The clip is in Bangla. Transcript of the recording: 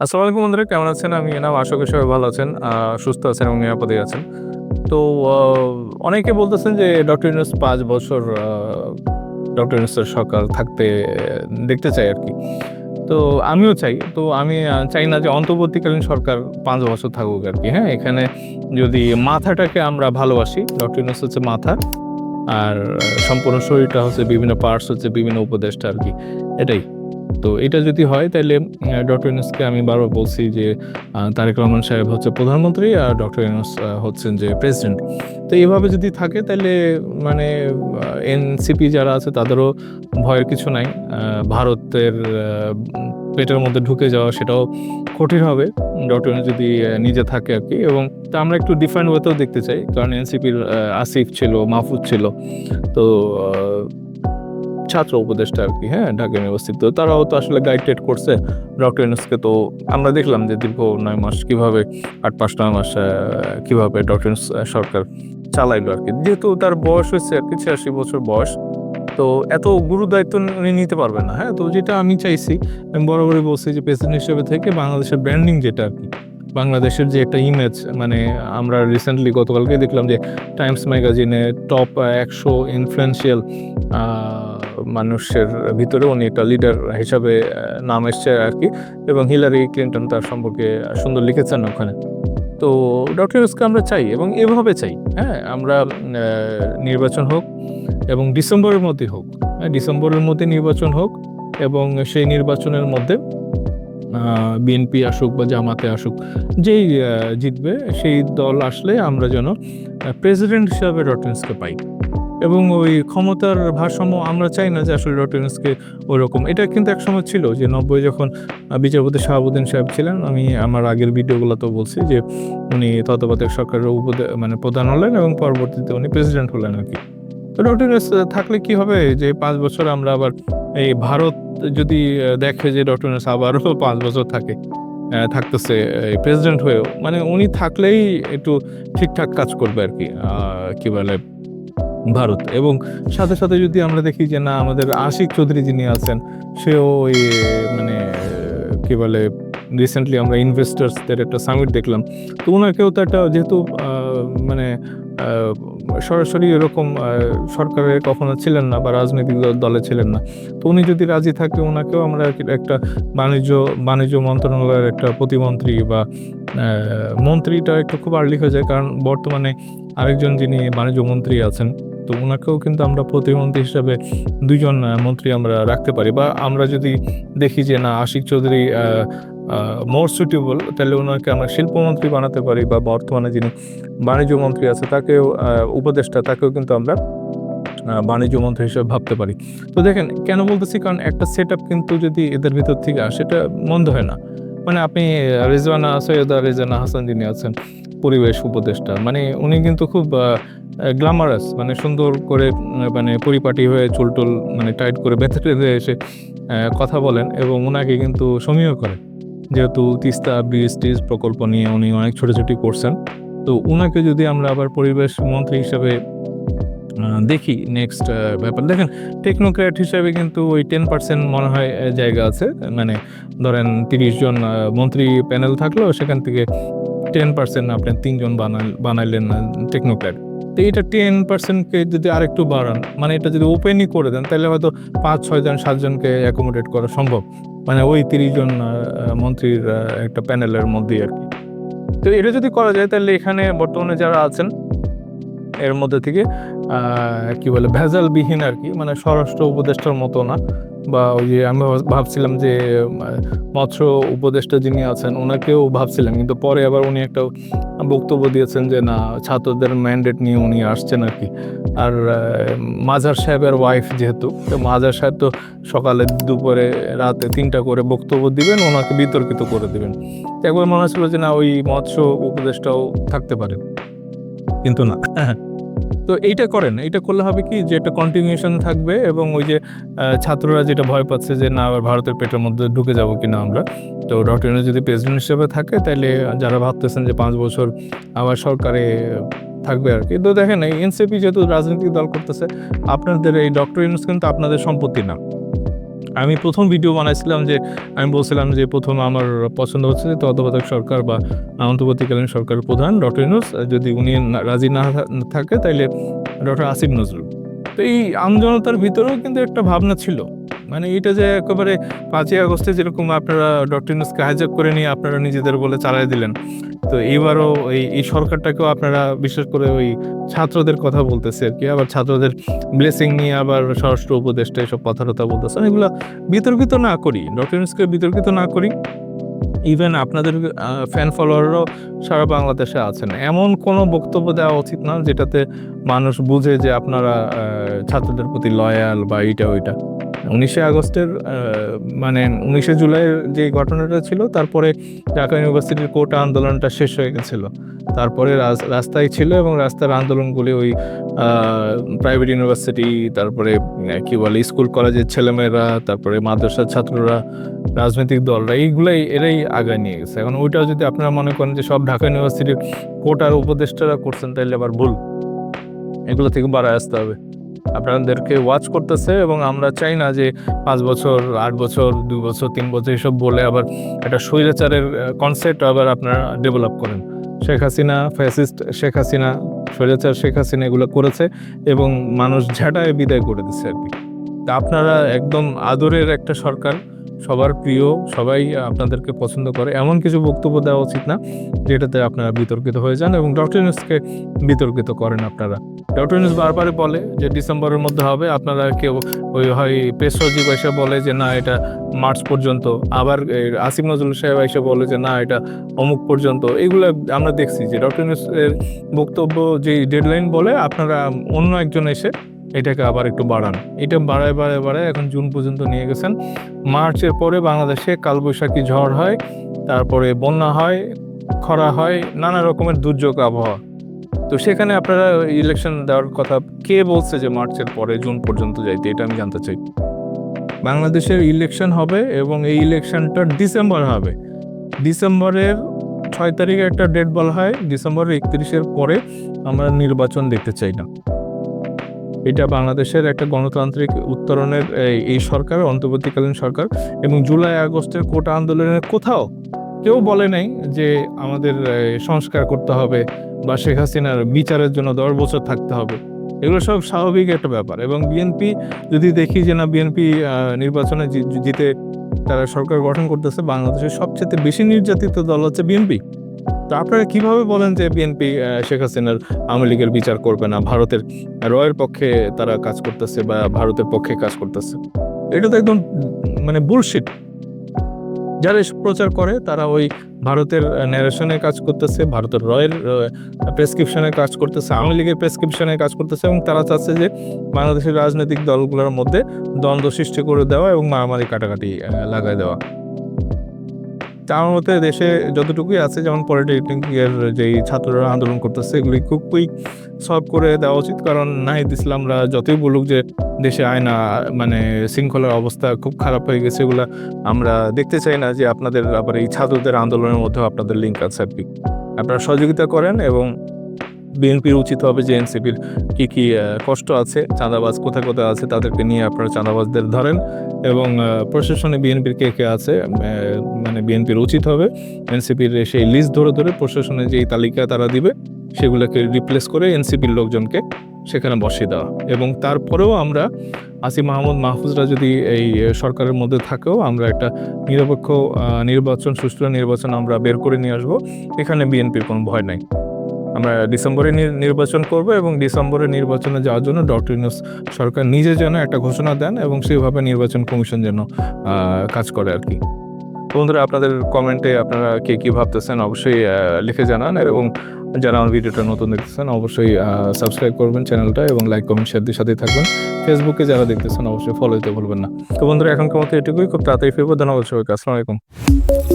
আসসালামু আলাইকুম বন্ধুরা কেমন আছেন? আমি এনাম আশা করি সবাই ভালো আছেন, সুস্থ আছেন এবং নিরাপদে আছেন। তো অনেকে বলতেছেন যে ডক্টর ইউনূস ৫ বছর ডক্টর ইউনূসের সরকার থাকতে দেখতে চাই আরকি। তো আমিও চাই। তো আমি চাই না যে অন্তর্বর্তীকালীন সরকার পাঁচ বছর থাকুক আর কি হ্যাঁ? এখানে যদি মাথাটাকে আমরা ভালোবাসি, ডক্টর ইউনূস হচ্ছে মাথা। আর সম্পূর্ণ শরীরটা হচ্ছে বিভিন্ন পার্টস হচ্ছে বিভিন্ন উপদেষ্টা আরকি, এটাই। তো এটা যদি হয় তাহলে ডক্টর ইউনূসকে আমি বারবার বলছি যে তারেক রহমান সাহেব হচ্ছে প্রধানমন্ত্রী আর ডক্টর ইউনূস হচ্ছেন যে প্রেসিডেন্ট। তো এভাবে যদি থাকে তাহলে মানে এনসিপি যারা আছে তাদেরও ভয়ের কিছু নাই। ভারতের পেটের মধ্যে ঢুকে যাওয়া সেটাও কঠিন হবে। ডক্টর যদি নিজে থাকে আর কি এবং তা আমরা একটু ডিফারেন্ট ওয়েতেও দেখতে চাই। কারণ এনসিপির আসিফ ছিল, মাহফুজ ছিল। তো ছাত্র উপদেষ্টা আর কি হ্যাঁ? ঢাকা ইউনিভার্সিটি। তো তারাও তো আসলে গাইড-টাইড করছে ডক্টর ইউনূসকে। তো আমরা দেখলাম যে দীর্ঘ নয় মাস কীভাবে আট পাঁচ নয় মাস কীভাবে ডক্টর ইউনূস সরকার চালাইলো আর কি যেহেতু তার বয়স হয়েছে আর কি ছিয়াশি বছর বয়স। তো এত গুরু দায়িত্ব নিতে পারবে না, হ্যাঁ? তো যেটা আমি চাইছি, আমি বরাবরই বলছি যে প্রেসিডেন্ট হিসেবে থেকে বাংলাদেশের ব্র্যান্ডিং যেটা আরকি, বাংলাদেশের যে একটা ইমেজ মানে আমরা রিসেন্টলি গতকালকে দেখলাম যে টাইমস ম্যাগাজিনে টপ ১০০ ইনফ্লুয়েন্সিয়াল মানুষের ভিতরে উনি একটা লিডার হিসাবে নাম এসছে আর কি এবং হিলারি ক্লিন্টন তার সম্পর্কে সুন্দর লিখেছেন ওখানে। তো ডক্টর ইউনূসকে আমরা চাই এবং এভাবে চাই, হ্যাঁ? আমরা নির্বাচন হোক এবং ডিসেম্বরের মধ্যেই হোক, হ্যাঁ? ডিসেম্বরের মধ্যে নির্বাচন হোক এবং সেই নির্বাচনের মধ্যে বিএনপি আসুক বা জামাতে আসুক, যেই জিতবে সেই দল আসলে আমরা যেন প্রেসিডেন্ট হিসাবে ইউনূসকে পাই। এবং ওই ক্ষমতার ভারসাম্য আমরা চাই না যে আসলে ইউনূসকে ওরকম এটা কিন্তু একসময় ছিল যে ৯০ যখন বিচারপতি শাহাবুদ্দিন সাহেব ছিলেন, আমি আমার আগের ভিডিওগুলোতেও বলছি যে উনি তত্ত্বাবধায়ক সরকারের উপদে মানে প্রধান হলেন এবং পরবর্তীতে উনি প্রেসিডেন্ট হলেন আরকি। তো ডক্টর ইউনূস থাকলে কি হবে যে পাঁচ বছর আমরা আবার এই ভারত যদি দেখে যে ডক্টর ইউনূস আবারও পাঁচ বছর থাকে, থাকতেছে প্রেসিডেন্ট হয়েও, মানে উনি থাকলেই একটু ঠিকঠাক কাজ করবে আর কি কি বলে ভারত এবং সাথে, সাথে যদি আমরা দেখি যে না আমাদের আশিক চৌধুরী যিনি আছেন, সেও ওই মানে কি বলে রিসেন্টলি আমরা ইনভেস্টার্সদের একটা সামিট দেখলাম। তো ওনাকেও তো একটা যেহেতু মানে সরাসরি এরকম সরকারে কখনো ছিলেন না বা রাজনৈতিক দলে ছিলেন না। তো উনি যদি রাজি থাকে ওনাকেও আমরা একটা বাণিজ্য বাণিজ্য মন্ত্রণালয়ের একটা প্রতিমন্ত্রী বা মন্ত্রীটা একটু খুব আর্লি হয়ে যায়। কারণ বর্তমানে আরেকজন যিনি বাণিজ্য মন্ত্রী আছেন, তো ওনাকেও কিন্তু আমরা প্রতিমন্ত্রী হিসাবে ২ জন আ মন্ত্রী আমরা রাখতে পারি বা আমরা যদি দেখি যে না আশিক চৌধুরী মোর সুইটেবল তাহলে ওনাকে আমরা শিল্পমন্ত্রী বানাতে পারি বা বর্তমানে যিনি বাণিজ্য মন্ত্রী আছে তাকেও উপদেষ্টা তাকেও কিন্তু আমরা বাণিজ্য মন্ত্রী হিসেবে ভাবতে পারি। তো দেখেন কেন বলতেছি? কারণ একটা সেটআপ কিন্তু যদি এদের ভিতর থেকে আসে এটা মন্দ হয় না। মানে আপনি রিজওয়ানা সৈয়দা রেজানা হাসান যিনি আছেন, পরিবেশ উপদেষ্টা। মানে উনি কিন্তু খুব গ্ল্যামারাস মানে সুন্দর করে মানে পরিপাটি হয়ে চুল-টুল মানে টাইট করে বেঁধে এসে কথা বলেন এবং উনাকে কিন্তু সমীহ করে। যেহেতু তিস্তা ব্রিজ-টিজ প্রকল্প নিয়ে উনি অনেক ছোটাছুটি করছেন। তো উনাকে যদি আমরা আবার পরিবেশ মন্ত্রী হিসাবে দেখি নেক্সট ব্যাপার দেখেন টেকনোক্র্যাট হিসাবে কিন্তু ওই 10% মনে হয় জায়গা আছে। মানে ধরেন ৩০ জন মন্ত্রী প্যানেল থাকল সেখান থেকে 10% আপনি ৩ জন বানাল বানাইলেন টেকনোক্র্যাট। তো এটা 10% কে যদি আরেকটু বাড়ান, মানে এটা যদি ওপেনই করে দেন তাহলে হয়তো ৫-৬ জন ৭ জনকে অ্যাকোমোডেট করা সম্ভব। মানে ওই ৩০ জন মন্ত্রীর একটা প্যানেলের মধ্যেই আর কি। তো এটা যদি করা যায় তাহলে এখানে বর্তমানে যারা আছেন, এর মধ্যে থেকে কি বলে ভেজালবিহীন আর কি মানে স্বরাষ্ট্র উপদেষ্টার মতো না বা ওই যে আমি ভাবছিলাম যে মৎস্য উপদেষ্টা যিনি আছেন ওনাকেও ভাবছিলাম। কিন্তু পরে আবার উনি একটা বক্তব্য দিয়েছেন যে না ছাত্রদের ম্যান্ডেট নিয়ে উনি আসছেন আর কি আর মাজার সাহেবের ওয়াইফ যেহেতু, তো মাজার সাহেব তো সকালে, দুপুরে, রাতে ৩ টা করে বক্তব্য দিবেন, ওনাকে বিতর্কিত করে দিবেন। একবার মনে হচ্ছিল যে না ওই মৎস্য উপদেষ্টাও থাকতে পারে। কিন্তু না। তো এইটা করেন। এইটা করলে হবে কি যে একটা কন্টিনিউশন থাকবে এবং ওই যে ছাত্ররা যেটা ভয় পাচ্ছে যে না আবার ভারতের পেটের মধ্যে ঢুকে যাব কিনা আমরা। তো ডক্টর যদি প্রেসিডেন্ট হিসেবে থাকে তাহলে যারা ভাবতেছেন যে পাঁচ বছর আবার সরকারে থাকবে আর কি তো দেখেন এই এনসিপি যেহেতু রাজনৈতিক দল করতেছে, আপনাদের এই ডক্টর ইউনূস কিন্তু আপনাদের সম্পত্তি না। আমি প্রথম ভিডিও বানাইছিলাম যে, আমি বলছিলাম যে, প্রথম আমার পছন্দ হচ্ছে যে তত্ত্বাবধায়ক সরকার বা অন্তর্বর্তীকালীন সরকার প্রধান ডক্টর ইউনুস। যদি উনি রাজি না থাকে তাইলে ডক্টর আসিফ নজরুল। তো এই আমজনতার ভিতরেও কিন্তু একটা ভাবনা ছিল। মানে এটা যে একেবারে পাঁচই আগস্টে যেরকম আপনারা ডক্টর ইউনুসকে হাইজ্যাক করে নিয়ে আপনারা নিজেদের বলে চালাই দিলেন, তো এইবারও এই এই সরকারটাকেও আপনারা বিশেষ করে ওই ছাত্রদের কথা বলতেছে আর কি, আবার ছাত্রদের ব্লেসিং নিয়ে আবার স্বরাষ্ট্র উপদেষ্টা এসব কথা টথা বলতেছে এগুলো বিতর্কিত না করি ডক্টর বিতর্কিত না করি ইভেন আপনাদের ফ্যান ফলোয়াররাও সারা বাংলাদেশে আছেন। এমন কোনো বক্তব্য দেওয়া উচিত না যেটাতে মানুষ বুঝে যে আপনারা ছাত্রদের প্রতি লয়াল বা এইটা ওইটা উনিশে আগস্টের মানে উনিশে জুলাইয়ের যে ঘটনাটা ছিল, তারপরে ঢাকা ইউনিভার্সিটির কোটা আন্দোলনটা শেষ হয়ে গেছিল। তারপরে রাস- রাস্তায় ছিল এবং রাস্তার আন্দোলনগুলি ওই প্রাইভেট ইউনিভার্সিটি তারপরে কি বলে স্কুল কলেজের ছেলেমেয়েরা, তারপরে মাদ্রাসার ছাত্ররা, রাজনৈতিক দলরা, এইগুলাই এরাই আগায় নিয়ে গেছে। এখন ওইটাও যদি আপনারা মনে করেন যে সব ঢাকা ইউনিভার্সিটির কোটার উপদেষ্টারা করছেন তাহলে আবার ভুল। এগুলো থেকে বাড়ায় আসতে হবে। আপনাদেরকে ওয়াচ করতেছে এবং আমরা চাই না যে পাঁচ বছর, আট বছর, দু বছর, তিন বছর এসব বলে আবার একটা স্বৈরাচারের কনসেপ্ট আবার আপনারা ডেভেলপ করেন। শেখ হাসিনা ফ্যাসিস্ট শেখ হাসিনা স্বৈরাচার, শেখ হাসিনা এগুলো করেছে এবং মানুষ ঝাঁটায় বিদায় করে দিচ্ছে আর কি। আপনারা একদম আদরের একটা সরকার সবার প্রিয়, সবাই আপনাদেরকে পছন্দ করে। এমন কিছু বক্তব্য দেওয়া উচিত না, যেটাতে আপনারা বিতর্কিত হয়ে যান এবং ডক্টর ইউনুসকে বিতর্কিত করেন আপনারা। ডক্টর ইউনুস বারবারই বলে যে ডিসেম্বরের মধ্যে হবে, আপনারা কেউ ওই হয় পেশ সচিব এসে বলে যে, না, এটা মার্চ পর্যন্ত। আবার আসিফ নজরুল সাহেব এসে বলে যে, না, এটা অমুক পর্যন্ত। এগুলো আমরা দেখছি যে ডক্টর ইউনুসের বক্তব্য যে ডেডলাইন বলে, আপনারা অন্য একজন এসে এটাকে আবার একটু বাড়ান। এটা বাড়ায় বাড়ায় বাড়ায় এখন জুন পর্যন্ত নিয়ে গেছেন। মার্চের পরে বাংলাদেশে কালবৈশাখী ঝড় হয়, তারপরে বন্যা হয়, খরা হয়, নানা রকমের দুর্যোগ আবহাওয়া। তো সেখানে আপনারা ইলেকশন দেওয়ার কথা কে বলছে যে মার্চের পরে জুন পর্যন্ত যাইতে, এটা আমি জানতে চাই। বাংলাদেশের ইলেকশন হবে এবং এই ইলেকশনটা ডিসেম্বর হবে। ডিসেম্বরের ছয় তারিখে একটা ডেট বলা হয়, ডিসেম্বরের একত্রিশের পরে আমরা নির্বাচন দেখতে চাই না। এটা বাংলাদেশের একটা গণতান্ত্রিক উত্তরণের এই- সরকার, অন্তর্বর্তীকালীন সরকার এবং জুলাই আগস্টের কোটা আন্দোলনের কোথাও কেউ বলে নাই যে আমাদের সংস্কার করতে হবে বা শেখ হাসিনার বিচারের জন্য দশ বছর থাকতে হবে। এগুলো সব স্বাভাবিক একটা ব্যাপার এবং বিএনপি যদি দেখি যে না বিএনপি নির্বাচনে জিতে তারা সরকার গঠন করতেছে, বাংলাদেশের সবচেয়ে বেশি নির্যাতিত দল হচ্ছে বিএনপি তো আপনারা কীভাবে বলেন যে বিএনপি শেখ হাসিনার আওয়ামী লীগের বিচার করবে না? ভারতের রয়ের পক্ষে তারা কাজ করতেছে বা ভারতের পক্ষে কাজ করতেছে? এটা তো একদম মানে বুলশিট যারা প্রচার করে, তারা ওই ভারতের ন্যারেশনে কাজ করতেছে, ভারতের রয়ের প্রেসক্রিপশনে কাজ করতেছে, আওয়ামী লীগের প্রেসক্রিপশনে কাজ করতেছে এবং তারা চাচ্ছে যে বাংলাদেশের রাজনৈতিক দলগুলোর মধ্যে দ্বন্দ্ব সৃষ্টি করে দেওয়া এবং মারামারি কাটাকাটি লাগাই দেওয়া। আমার মতে দেশে যতটুকুই আছে, যেমন পলিটেকনিকের যেই ছাত্ররা আন্দোলন করতেছে, এগুলি খুব কুইক সলভ করে দেওয়া উচিত। কারণ নাহিদ ইসলামরা যতই বলুক যে দেশে আয়না মানে শৃঙ্খলার অবস্থা খুব খারাপ হয়ে গেছে, এগুলা আমরা দেখতে চাই না যে আপনাদের আবার এই ছাত্রদের আন্দোলনের মধ্যেও আপনাদের লিঙ্ক আছে আর কি। আপনারা সহযোগিতা করেন এবং বিএনপির উচিত হবে যে এনসিপির কী কী কষ্ট আছে, চাঁদাবাজ কোথায় কোথায় আছে তাদেরকে নিয়ে আপনারা চাঁদাবাজদের ধরেন এবং প্রশাসনে বিএনপির কে কে আছে মানে বিএনপির উচিত হবে এনসিপির সেই লিস্ট ধরে ধরে প্রশাসনে যেই তালিকা তারা দিবে সেগুলোকে রিপ্লেস করে এনসিপির লোকজনকে সেখানে বসিয়ে দেওয়া। এবং তারপরেও আমরা আসিফ মাহমুদ মাহফুজরা যদি এই সরকারের মধ্যে থাকেও আমরা একটা নিরপেক্ষ নির্বাচন, সুষ্ঠু নির্বাচন আমরা বের করে নিয়ে আসব, এখানে বিএনপির কোনো ভয় নাই। আমরা ডিসেম্বরে নির- নির্বাচন করব এবং ডিসেম্বরে নির্বাচনে যাওয়ার জন্য ডক্টর ইউনুস সরকার নিজে যেন একটা ঘোষণা দেন এবং সেইভাবে নির্বাচন কমিশন যেন কাজ করে আর কি। বন্ধুরা, আপনাদের কমেন্টে আপনারা কে কী ভাবতেছেন অবশ্যই লিখে জানান এবং যারা আমার ভিডিওটা নতুন দেখতেছেন অবশ্যই সাবস্ক্রাইব করবেন চ্যানেলটা এবং লাইক কমেন্ট শেয়ার দিয়ে সাথেই থাকবেন। ফেসবুকে যারা দেখতেছেন অবশ্যই ফলো দিতে ভুলবেন না। তো বন্ধুরা, এখনকার মতো এটুকুই। খুব তাড়াতাড়ি ফিরবো। ধন্যবাদ সবাইকে। আসসালামু আলাইকুম।